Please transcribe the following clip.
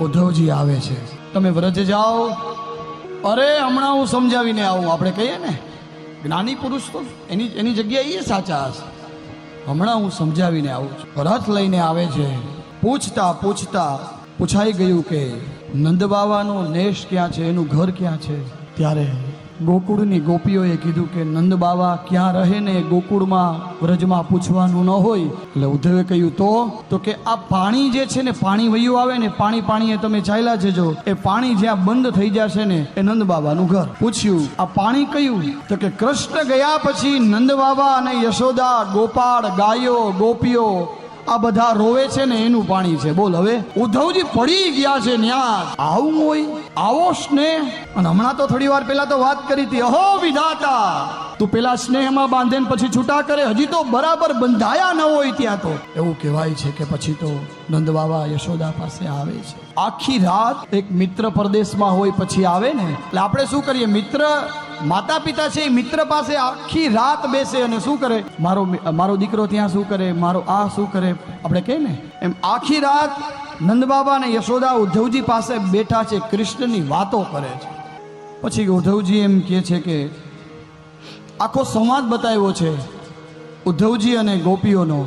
ઉદ્ધવજી આવે છે. તમે વ્રજ જાઓ. અરે, હમણાં હું સમજાવીને આવું. આપણે કહીએ ને, જ્ઞાની પુરુષ તો એની એની જગ્યાએ એ સાચા હશે. હમણાં હું સમજાવીને આવું છું. રથ લઈને આવે છે. પૂછતા પૂછતા પૂછાઈ ગયું કે નંદ બાવાનો નેશ ક્યાં છે? એનું ઘર ક્યાં છે? ત્યારે ગોકુળની ગોપીઓએ કીધું કે, નંદ બાવા ક્યાં રહે ને ગોકુળમાં વ્રજમાં પૂછવાનું ન હોય? એટલે ઉદ્ધવે કહ્યું, તો? તો કે આ પાણી જે છે ને, પાણી વયું આવે ને, પાણી પાણીએ તમે ચાલ્યા જજો. એ પાણી જ્યાં બંધ થઈ જશે ને, એ નંદ બાબાનું ઘર. પૂછ્યું, આ પાણી કયું? તો કે, કૃષ્ણ ગયા પછી નંદ બાબા અને યશોદા ગોપાળ ગાયો ગોપીઓ આ બધા રોવે છે ને એનું પાણી છે. બોલ હવે. ઉદ્ધવજી પડી ગયા છે ન્યા આવું હોય? આવો સ્નેહ. અને હમણાં તો થોડી વાર પહેલા તો વાત કરી હતી. અહો વિધાતા. તું પેલા સ્નેહમાં બાંધે પછી છૂટા કરે હજી તો બરાબર બંધાયા ન હોય ત્યાં તો. એવું કહેવાય છે કે પછી તો નંદ બાબા યશોદા પાસે આવે છે. આખી રાત એક મિત્ર પરદેશમાં હોય પછી આવે ને એટલે આપણે શું કરીએ? મિત્ર માતા પિતા છે એ મિત્ર પાસે આખી રાત બેસે અને શું કરે? મારો મારો દીકરો ત્યાં શું કરે? મારો આ શું કરે? આપણે કહે ને? એમ આખી રાત નંદબાબા અને યશોદા ઉદ્ધવજી પાસે બેઠા છે કૃષ્ણની વાતો કરે છે. પછી ઉદ્ધવજી એમ કહે છે કે આખો સંવાદ બતાવ્યો છે. ઉદ્ધવજી અને ગોપીઓનો